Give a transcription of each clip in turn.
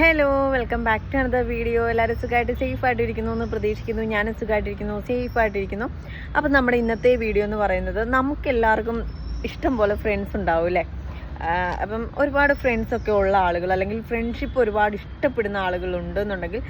Hello welcome back to another video എല്ലാവരും സുഖമായിട്ട് safe ആയിട്ടിരിക്കുന്നു എന്ന് പ്രതീക്ഷിക്കുന്നു. ഞാനും സുഖമായിട്ടിരിക്കുന്നു. സേഫ് ആയിട്ടിരിക്കുന്നു അപ്പം നമ്മുടെ ഇന്നത്തെ വീഡിയോ എന്ന് പറയുന്നത് നമുക്കെല്ലാവർക്കും ഇഷ്ടം പോലെ ഫ്രണ്ട്സ് ഉണ്ടാവും അല്ലേ? അപ്പം ഒരുപാട് ഫ്രണ്ട്സ് ഒക്കെ ഉള്ള ആളുകൾ അല്ലെങ്കിൽ ഫ്രണ്ട്ഷിപ്പ് ഒരുപാട് ഇഷ്ടപ്പെടുന്ന ആളുകളുണ്ടെന്നുണ്ടെങ്കിൽ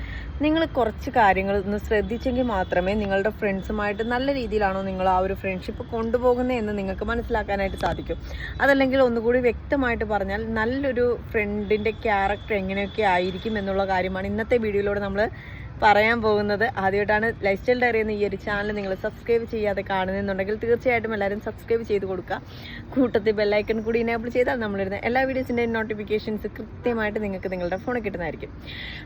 നിങ്ങൾ കുറച്ച് കാര്യങ്ങൾ ഒന്ന് ശ്രദ്ധിച്ചെങ്കിൽ മാത്രമേ നിങ്ങളുടെ ഫ്രണ്ട്സുമായിട്ട് നല്ല രീതിയിലാണോ നിങ്ങൾ ആ ഒരു ഫ്രണ്ട്ഷിപ്പ് കൊണ്ടുപോകുന്നത് എന്ന് നിങ്ങൾക്ക് മനസ്സിലാക്കാനായിട്ട് സാധിക്കും. അതല്ലെങ്കിൽ ഒന്നുകൂടി വ്യക്തമായിട്ട് പറഞ്ഞാൽ നല്ലൊരു ഫ്രണ്ടിന്റെ ക്യാരക്ടർ എങ്ങനെയൊക്കെ ആയിരിക്കും എന്നുള്ള കാര്യമാണ് ഇന്നത്തെ വീഡിയോയിലൂടെ നമ്മൾ പറയാൻ പോകുന്നത്. ആദ്യമായിട്ടാണ് ലൈഫ് സ്റ്റൈൽ ഡയറി എന്ന ഈ ഒരു ചാനൽ നിങ്ങൾ സബ്സ്ക്രൈബ് ചെയ്യാതെ കാണുന്നുണ്ടെങ്കിൽ തീർച്ചയായിട്ടും എല്ലാവരും സബ്സ്ക്രൈബ് ചെയ്ത് കൊടുക്കുക. കൂട്ടത്തിൽ ബെല്ലൈക്കൺ കൂടി ഇനേബിൾ ചെയ്താൽ നമ്മളിരുന്ന എല്ലാ വീഡിയോസിന്റെയും നോട്ടിഫിക്കേഷൻസ് കൃത്യമായിട്ട് നിങ്ങൾക്ക് നിങ്ങളുടെ ഫോണിൽ കിട്ടുന്നതായിരിക്കും.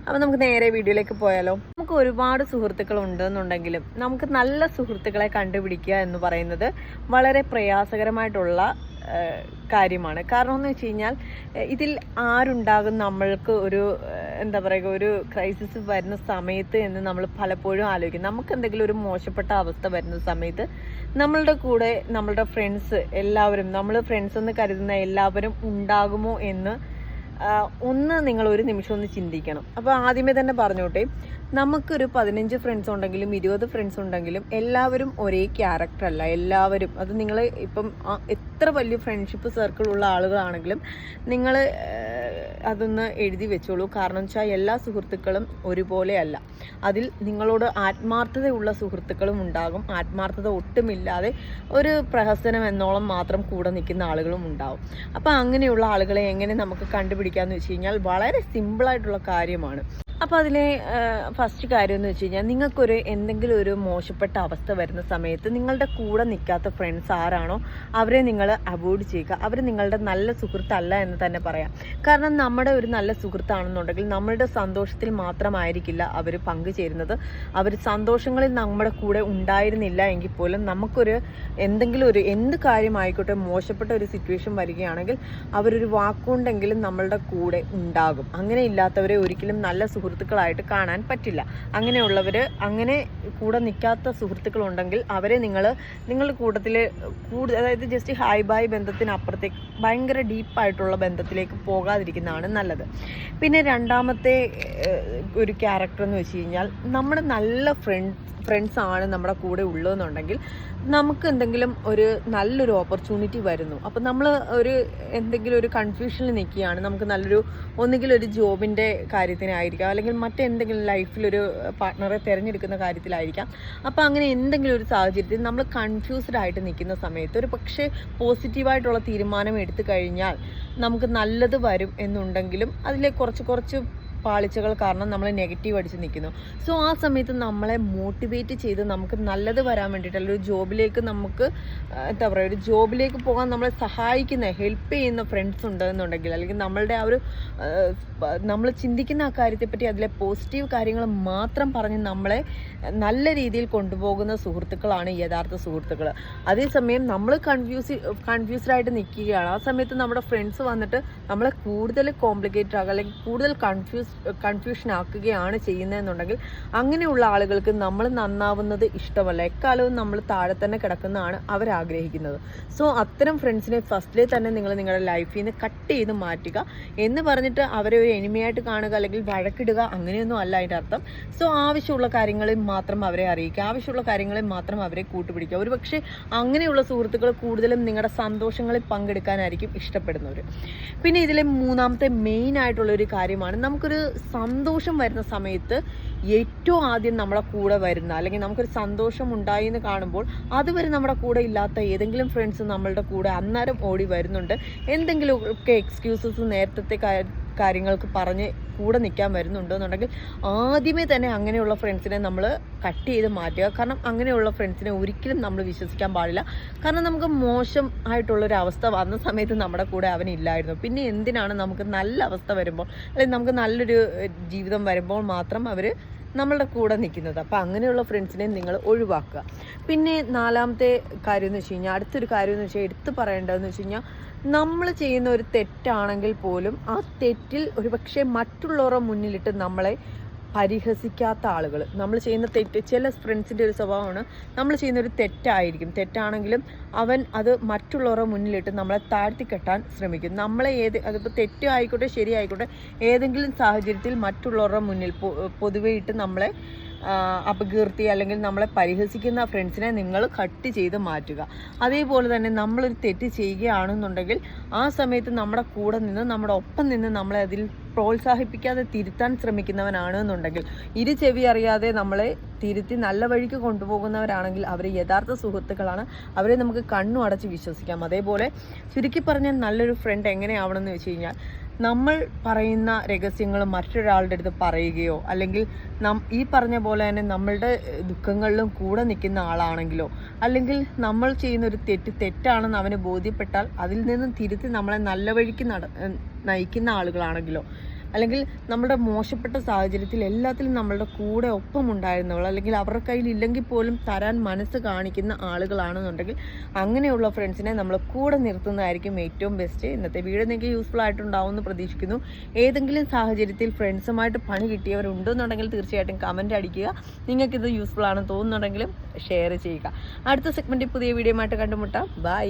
അപ്പോൾ നമുക്ക് നേരെ വീഡിയോയിലേക്ക് പോയാലോ. നമുക്ക് ഒരുപാട് സുഹൃത്തുക്കൾ ഉണ്ടെന്നുണ്ടെങ്കിലും നമുക്ക് നല്ല സുഹൃത്തുക്കളെ കണ്ടുപിടിക്കുക എന്ന് പറയുന്നത് വളരെ പ്രയാസകരമായിട്ടുള്ള കാര്യമാണ്. കാരണം എന്ന് വെച്ച് കഴിഞ്ഞാൽ ഇതിൽ ആരുണ്ടാകും നമ്മൾക്ക് ഒരു എന്താ പറയുക ഒരു ക്രൈസിസ് വരുന്ന സമയത്ത് എന്ന് നമ്മൾ പലപ്പോഴും ആലോചിക്കും. നമുക്ക് എന്തെങ്കിലും ഒരു മോശപ്പെട്ട അവസ്ഥ വരുന്ന സമയത്ത് നമ്മളുടെ കൂടെ നമ്മളുടെ ഫ്രണ്ട്സ് എല്ലാവരും നമ്മൾ ഫ്രണ്ട്സ് എന്ന് കരുതുന്ന എല്ലാവരും ഉണ്ടാകുമോ എന്ന് ഒന്ന് നിങ്ങൾ ഒരു നിമിഷം ഒന്ന് ചിന്തിക്കണം. അപ്പോൾ ആദ്യമേ തന്നെ പറഞ്ഞോട്ടെ നമുക്കൊരു പതിനഞ്ച് ഫ്രണ്ട്സ് ഉണ്ടെങ്കിലും ഇരുപത് ഫ്രണ്ട്സ് ഉണ്ടെങ്കിലും എല്ലാവരും ഒരേ ക്യാരക്ടർ അല്ല. എല്ലാവരും അത് നിങ്ങൾ ഇപ്പം എത്ര വലിയ ഫ്രണ്ട്ഷിപ്പ് സർക്കിൾ ഉള്ള ആളുകളാണെങ്കിലും നിങ്ങൾ അതൊന്ന് എഴുതി വെച്ചോളൂ. കാരണം വെച്ചാൽ എല്ലാ സുഹൃത്തുക്കളും ഒരുപോലെയല്ല. അതിൽ നിങ്ങളോട് ആത്മാർത്ഥതയുള്ള സുഹൃത്തുക്കളും ഉണ്ടാകും. ആത്മാർത്ഥത ഒട്ടുമില്ലാതെ ഒരു പ്രഹസനം എന്നോളം മാത്രം കൂടെ നിൽക്കുന്ന ആളുകളും ഉണ്ടാവും. അപ്പോൾ അങ്ങനെയുള്ള ആളുകളെ എങ്ങനെ നമുക്ക് കണ്ടുപിടിക്കാമെന്ന് വെച്ച് കഴിഞ്ഞാൽ വളരെ സിമ്പിളായിട്ടുള്ള കാര്യമാണ്. അപ്പോൾ അതിലെ ഫസ്റ്റ് കാര്യം എന്ന് വെച്ച് കഴിഞ്ഞാൽ നിങ്ങൾക്കൊരു എന്തെങ്കിലും ഒരു മോശപ്പെട്ട അവസ്ഥ വരുന്ന സമയത്ത് നിങ്ങളുടെ കൂടെ നിൽക്കാത്ത ഫ്രണ്ട്സ് ആരാണോ അവരെ നിങ്ങൾ അവോയ്ഡ് ചെയ്യുക. അവർ നിങ്ങളുടെ നല്ല സുഹൃത്തല്ല എന്ന് തന്നെ പറയാം. കാരണം നമ്മുടെ ഒരു നല്ല സുഹൃത്താണെന്നുണ്ടെങ്കിൽ നമ്മളുടെ സന്തോഷത്തിൽ മാത്രമായിരിക്കില്ല അവർ പങ്കുചേരുന്നത്. അവർ സന്തോഷങ്ങളിൽ നമ്മുടെ കൂടെ ഉണ്ടായിരുന്നില്ല എങ്കിൽ പോലും നമുക്കൊരു എന്തെങ്കിലും ഒരു എന്ത് കാര്യമായിക്കോട്ടെ മോശപ്പെട്ട ഒരു സിറ്റുവേഷൻ വരികയാണെങ്കിൽ അവരൊരു വാക്കുകൊണ്ടെങ്കിലും നമ്മളുടെ കൂടെ ഉണ്ടാകും. അങ്ങനെ ഇല്ലാത്തവരെ ഒരിക്കലും നല്ല സുഹൃത്തുക്കളായിട്ട് കാണാൻ പറ്റില്ല. അങ്ങനെയുള്ളവർ അങ്ങനെ കൂടെ നിൽക്കാത്ത സുഹൃത്തുക്കളുണ്ടെങ്കിൽ അവരെ നിങ്ങൾ നിങ്ങളുടെ കൂട്ടത്തിൽ കൂടുതൽ അതായത് ജസ്റ്റ് ഹായ് ബായ് ബന്ധത്തിനപ്പുറത്തേക്ക് ഭയങ്കര ഡീപ്പായിട്ടുള്ള ബന്ധത്തിലേക്ക് പോകാതിരിക്കുന്നതാണ് നല്ലത്. പിന്നെ രണ്ടാമത്തെ ഒരു ക്യാരക്ടർ എന്ന് വെച്ച് കഴിഞ്ഞാൽ നമ്മുടെ നല്ല ഫ്രണ്ട് ഫ്രണ്ട്സ് ആണ് നമ്മുടെ കൂടെ ഉള്ളതെന്നുണ്ടെങ്കിൽ നമുക്ക് എന്തെങ്കിലും ഒരു നല്ലൊരു ഓപ്പർച്യൂണിറ്റി വരുന്നു. അപ്പം നമ്മൾ ഒരു എന്തെങ്കിലും ഒരു കൺഫ്യൂഷനിൽ നിൽക്കുകയാണ് നമുക്ക് നല്ലൊരു ഒന്നുകിൽ ഒരു ജോബിന്റെ കാര്യത്തിനായിരിക്കാം അല്ലെങ്കിൽ മറ്റെന്തെങ്കിലും ലൈഫിലൊരു പാർട്ട്ണറെ തിരഞ്ഞെടുക്കുന്ന കാര്യത്തിലായിരിക്കാം അപ്പോൾ അങ്ങനെ എന്തെങ്കിലും ഒരു സാഹചര്യത്തിൽ നമ്മൾ കൺഫ്യൂസ്ഡ് ആയിട്ട് നിൽക്കുന്ന സമയത്ത് ഒരു പക്ഷേ പോസിറ്റീവായിട്ടുള്ള തീരുമാനം എടുത്തു കഴിഞ്ഞാൽ നമുക്ക് നല്ലത് വരും എന്നുണ്ടെങ്കിലും അതിലെ കുറച്ച് കുറച്ച് പാളിച്ചകൾ കാരണം നമ്മൾ നെഗറ്റീവ് അടിച്ച് നിൽക്കുന്നു സോ ആ സമയത്ത് നമ്മളെ മോട്ടിവേറ്റ് ചെയ്ത് നമുക്ക് നല്ലത് വരാൻ വേണ്ടിയിട്ട് അല്ലെങ്കിൽ ഒരു ജോബിലേക്ക് നമുക്ക് എന്താ പറയുക ഒരു ജോബിലേക്ക് പോകാൻ നമ്മളെ സഹായിക്കുന്ന ഹെൽപ്പ് ചെയ്യുന്ന ഫ്രണ്ട്സ് ഉണ്ടെന്നുണ്ടെങ്കിൽ അല്ലെങ്കിൽ നമ്മളുടെ ആ ഒരു നമ്മൾ ചിന്തിക്കുന്ന ആ കാര്യത്തെപ്പറ്റി അതിലെ പോസിറ്റീവ് കാര്യങ്ങൾ മാത്രം പറഞ്ഞ് നമ്മളെ നല്ല രീതിയിൽ കൊണ്ടുപോകുന്ന സുഹൃത്തുക്കളാണ് യഥാർത്ഥ സുഹൃത്തുക്കൾ അതേസമയം നമ്മൾ കൺഫ്യൂസ് കൺഫ്യൂസ്ഡ് ആയിട്ട് നിൽക്കുകയാണ് ആ സമയത്ത് നമ്മുടെ ഫ്രണ്ട്സ് വന്നിട്ട് നമ്മളെ കൂടുതൽ കോംപ്ലിക്കേറ്റഡ് ആകുക അല്ലെങ്കിൽ കൂടുതൽ കൺഫ്യൂസ് കൺഫ്യൂഷൻ ആക്കുകയാണ് ചെയ്യുന്നതെന്നുണ്ടെങ്കിൽ അങ്ങനെയുള്ള ആളുകൾക്ക് നമ്മൾ നന്നാവുന്നത് ഇഷ്ടമല്ല. എക്കാലവും നമ്മൾ താഴെ തന്നെ കിടക്കുന്നതാണ് അവർ ആഗ്രഹിക്കുന്നത് സോ അത്തരം ഫ്രണ്ട്സിനെ ഫസ്റ്റിലെ തന്നെ നിങ്ങൾ നിങ്ങളുടെ ലൈഫിൽ നിന്ന് കട്ട് ചെയ്ത് മാറ്റുക എന്ന് പറഞ്ഞിട്ട് അവരെ ഒരു എനിമയായിട്ട് കാണുക അല്ലെങ്കിൽ വഴക്കിടുക അങ്ങനെയൊന്നും അല്ല അതിന്റെ അർത്ഥം. സോ ആവശ്യമുള്ള കാര്യങ്ങളിൽ മാത്രം അവരെ അറിയിക്കുക. ആവശ്യമുള്ള കാര്യങ്ങളിൽ മാത്രം അവരെ കൂട്ടുപിടിക്കുക. ഒരു പക്ഷേ അങ്ങനെയുള്ള സുഹൃത്തുക്കൾ കൂടുതലും നിങ്ങളുടെ സന്തോഷങ്ങളിൽ പങ്കെടുക്കാനായിരിക്കും ഇഷ്ടപ്പെടുന്നവർ പിന്നെ ഇതിലെ മൂന്നാമത്തെ മെയിൻ ആയിട്ടുള്ള ഒരു കാര്യമാണ് നമുക്കൊരു സന്തോഷം വരുന്ന സമയത്ത് ഏറ്റവും ആദ്യം നമ്മളെ കൂടെ വരുന്ന അല്ലെങ്കിൽ നമുക്കൊരു സന്തോഷം ഉണ്ടായി എന്ന് കാണുമ്പോൾ അതുവരെ നമ്മുടെ കൂടെ ഇല്ലാത്ത ഏതെങ്കിലും ഫ്രണ്ട്സ് നമ്മളുടെ കൂടെ അന്നേരം ഓടി വരുന്നുണ്ട്. എന്തെങ്കിലുമൊക്കെ എക്സ്ക്യൂസസ് നേരത്തെ കാര്യങ്ങൾക്ക് പറഞ്ഞ് കൂടെ നിൽക്കാൻ വരുന്നുണ്ടെന്നുണ്ടെങ്കിൽ ആദ്യമേ തന്നെ അങ്ങനെയുള്ള ഫ്രണ്ട്സിനെ നമ്മൾ കട്ട് ചെയ്ത് മാറ്റുക. കാരണം അങ്ങനെയുള്ള ഫ്രണ്ട്സിനെ ഒരിക്കലും നമ്മൾ വിശ്വസിക്കാൻ പാടില്ല. കാരണം നമുക്ക് മോശം ആയിട്ടുള്ളൊരു അവസ്ഥ വന്ന സമയത്ത് നമ്മുടെ കൂടെ അവൻ ഇല്ലായിരുന്നു. പിന്നെ എന്തിനാണ് നമുക്ക് നല്ല അവസ്ഥ വരുമ്പോൾ അല്ലെങ്കിൽ നമുക്ക് നല്ലൊരു ജീവിതം വരുമ്പോൾ മാത്രം അവർ നമ്മളുടെ കൂടെ നിൽക്കുന്നത് അപ്പോൾ അങ്ങനെയുള്ള ഫ്രണ്ട്സിനെ നിങ്ങൾ ഒഴിവാക്കുക. പിന്നെ നാലാമത്തെ കാര്യം എന്ന് വെച്ച് കഴിഞ്ഞാൽ അടുത്തൊരു കാര്യം എന്ന് വെച്ചാൽ എടുത്തു പറയേണ്ടതെന്ന് വെച്ച് കഴിഞ്ഞാൽ നമ്മൾ ചെയ്യുന്ന ഒരു തെറ്റാണെങ്കിൽ പോലും ആ തെറ്റിൽ ഒരുപക്ഷെ മറ്റുള്ളവരുടെ മുന്നിലിട്ട് നമ്മളെ പരിഹസിക്കാത്ത ആളുകൾ. നമ്മൾ ചെയ്യുന്ന തെറ്റ് ചില ഫ്രണ്ട്സിന്റെ ഒരു സ്വഭാവമാണ് നമ്മൾ ചെയ്യുന്ന ഒരു തെറ്റായിരിക്കും. തെറ്റാണെങ്കിലും അവൻ അത് മറ്റുള്ളവരുടെ മുന്നിലിട്ട് നമ്മളെ താഴ്ത്തിക്കെട്ടാൻ ശ്രമിക്കും. നമ്മളെ ഏത് അതിപ്പോൾ തെറ്റ് ആയിക്കോട്ടെ ശരിയായിക്കോട്ടെ ഏതെങ്കിലും സാഹചര്യത്തിൽ മറ്റുള്ളവരുടെ മുന്നിൽ പൊ- പൊതുവെ ഇട്ട് നമ്മളെ അപകീർത്തി അല്ലെങ്കിൽ നമ്മളെ പരിഹസിക്കുന്ന ഫ്രണ്ട്സിനെ നിങ്ങൾ കട്ട് ചെയ്ത് മാറ്റുക. അതേപോലെ തന്നെ നമ്മളൊരു തെറ്റ് ചെയ്യുകയാണെന്നുണ്ടെങ്കിൽ ആ സമയത്ത് നമ്മുടെ കൂടെ നിന്ന് നമ്മുടെ ഒപ്പം നിന്ന് നമ്മളെ അതിൽ പ്രോത്സാഹിപ്പിക്കാതെ തിരുത്താൻ ശ്രമിക്കുന്നവനാണ് എന്നുണ്ടെങ്കിൽ ഇരു ചെവി അറിയാതെ നമ്മളെ തിരുത്തി നല്ല വഴിക്ക് കൊണ്ടുപോകുന്നവരാണെങ്കിൽ അവർ യഥാർത്ഥ സുഹൃത്തുക്കളാണ്. അവരെ നമുക്ക് കണ്ണു അടച്ച് വിശ്വസിക്കാം. അതേപോലെ ചുരുക്കി പറഞ്ഞാൽ നല്ലൊരു ഫ്രണ്ട് എങ്ങനെയാവണമെന്ന് വെച്ച് കഴിഞ്ഞാൽ നമ്മൾ പറയുന്ന രഹസ്യങ്ങൾ മറ്റൊരാളുടെ അടുത്ത് പറയുകയോ അല്ലെങ്കിൽ നം ഈ പറഞ്ഞ പോലെ തന്നെ നമ്മളുടെ ദുഃഖങ്ങളിലും കൂടെ നിൽക്കുന്ന ആളാണെങ്കിലോ അല്ലെങ്കിൽ നമ്മൾ ചെയ്യുന്ന ഒരു തെറ്റ് തെറ്റാണെന്ന് അവന് ബോധ്യപ്പെട്ടാൽ അതിൽ നിന്നും തിരുത്തി നമ്മളെ നല്ല വഴിക്ക് നട നയിക്കുന്ന ആളുകളാണെങ്കിലോ അല്ലെങ്കിൽ നമ്മുടെ മോശപ്പെട്ട സാഹചര്യത്തിൽ എല്ലാത്തിലും നമ്മളുടെ കൂടെ ഒപ്പം ഉണ്ടായിരുന്നവൾ അല്ലെങ്കിൽ അവരുടെ കയ്യിൽ ഇല്ലെങ്കിൽ പോലും തരാൻ മനസ്സ് കാണിക്കുന്ന ആളുകളാണെന്നുണ്ടെങ്കിൽ അങ്ങനെയുള്ള ഫ്രണ്ട്സിനെ നമ്മൾ കൂടെ നിർത്തുന്നതായിരിക്കും ഏറ്റവും ബെസ്റ്റ് ഇന്നത്തെ വീഡിയോ നിങ്ങൾക്ക് യൂസ്ഫുൾ ആയിട്ടുണ്ടാവും എന്ന് പ്രതീക്ഷിക്കുന്നു. ഏതെങ്കിലും സാഹചര്യത്തിൽ ഫ്രണ്ട്സുമായിട്ട് പണി കിട്ടിയവരുണ്ടെന്നുണ്ടെങ്കിൽ തീർച്ചയായിട്ടും കമന്റ് അടിക്കുക. നിങ്ങൾക്കിത് യൂസ്ഫുൾ ആണെന്ന് തോന്നുന്നുണ്ടെങ്കിലും ഷെയർ ചെയ്യുക. അടുത്ത സെഗ്മെന്റിൽ പുതിയ വീഡിയോ ആയിട്ട് കണ്ടുമുട്ടാം. ബൈ